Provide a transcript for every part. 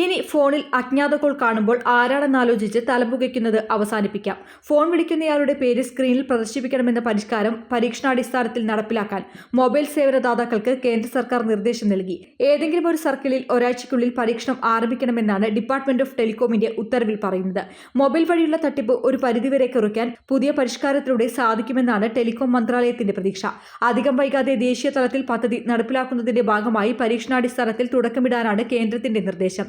ഇനി ഫോണിൽ അജ്ഞാത കോൾ കാണുമ്പോൾ ആരാണെന്നാലോചിച്ച് തലമ്പുകയ്ക്കുന്നത് അവസാനിപ്പിക്കാം. ഫോൺ വിളിക്കുന്നയാളുടെ പേര് സ്ക്രീനിൽ പ്രദർശിപ്പിക്കണമെന്ന പരിഷ്കാരം പരീക്ഷണാടിസ്ഥാനത്തിൽ നടപ്പിലാക്കാൻ മൊബൈൽ സേവനദാതാക്കൾക്ക് കേന്ദ്ര സർക്കാർ നിർദ്ദേശം നൽകി. ഏതെങ്കിലും ഒരു സർക്കിളിൽ ഒരാഴ്ചയ്ക്കുള്ളിൽ പരീക്ഷണം ആരംഭിക്കണമെന്നാണ് ഡിപ്പാർട്ട്മെന്റ് ഓഫ് ടെലികോമിന്റെ ഉത്തരവിൽ പറയുന്നത്. മൊബൈൽ വഴിയുള്ള തട്ടിപ്പ് ഒരു പരിധിവരെ കുറയ്ക്കാൻ പുതിയ പരിഷ്കാരത്തിലൂടെ സാധിക്കുമെന്നാണ് ടെലികോം മന്ത്രാലയത്തിന്റെ പ്രതീക്ഷ. അധികം വൈകാതെ ദേശീയ തലത്തിൽ പദ്ധതി നടപ്പിലാക്കുന്നതിന്റെ ഭാഗമായി പരീക്ഷണാടിസ്ഥാനത്തിൽ തുടക്കമിടാനാണ് കേന്ദ്രത്തിന്റെ നിർദ്ദേശം.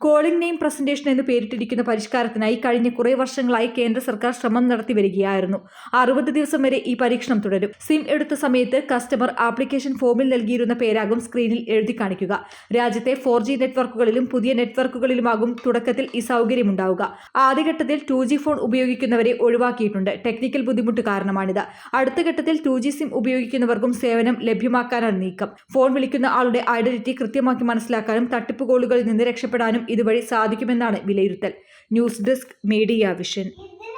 കോളിംഗ് നെയിം പ്രസന്റേഷൻ എന്ന് പേരിട്ടിരിക്കുന്ന പരിഷ്കാരത്തിനായി കഴിഞ്ഞ കുറേ വർഷങ്ങളായി കേന്ദ്ര സർക്കാർ ശ്രമം നടത്തി വരികയായിരുന്നു. അറുപത് ദിവസം വരെ ഈ പരീക്ഷണം തുടരും. സിം എടുത്ത സമയത്ത് കസ്റ്റമർ ആപ്ലിക്കേഷൻ ഫോമിൽ നൽകിയിരുന്ന പേരാകും സ്ക്രീനിൽ എഴുതി കാണിക്കുക. രാജ്യത്തെ ഫോർ ജി നെറ്റ്വർക്കുകളിലും പുതിയ നെറ്റ്വർക്കുകളിലുമാകും തുടക്കത്തിൽ ഈ സൗകര്യമുണ്ടാവുക. ആദ്യഘട്ടത്തിൽ ടു ജി ഫോൺ ഉപയോഗിക്കുന്നവരെ ഒഴിവാക്കിയിട്ടുണ്ട്. ടെക്നിക്കൽ ബുദ്ധിമുട്ട് കാരണമാണിത്. അടുത്ത ഘട്ടത്തിൽ ടു ജി സിം ഉപയോഗിക്കുന്നവർക്കും സേവനം ലഭ്യമാക്കാനാണ് നീക്കം. ഫോൺ വിളിക്കുന്ന ആളുടെ ഐഡന്റിറ്റി കൃത്യമാക്കി മനസ്സിലാക്കാനും തട്ടിപ്പ് കോളുകളിൽ നിന്ന് രക്ഷപ്പെടാനും ഇതുവഴി സാധിക്കുമെന്നാണ് വിലയിരുത്തൽ. News desk media vision.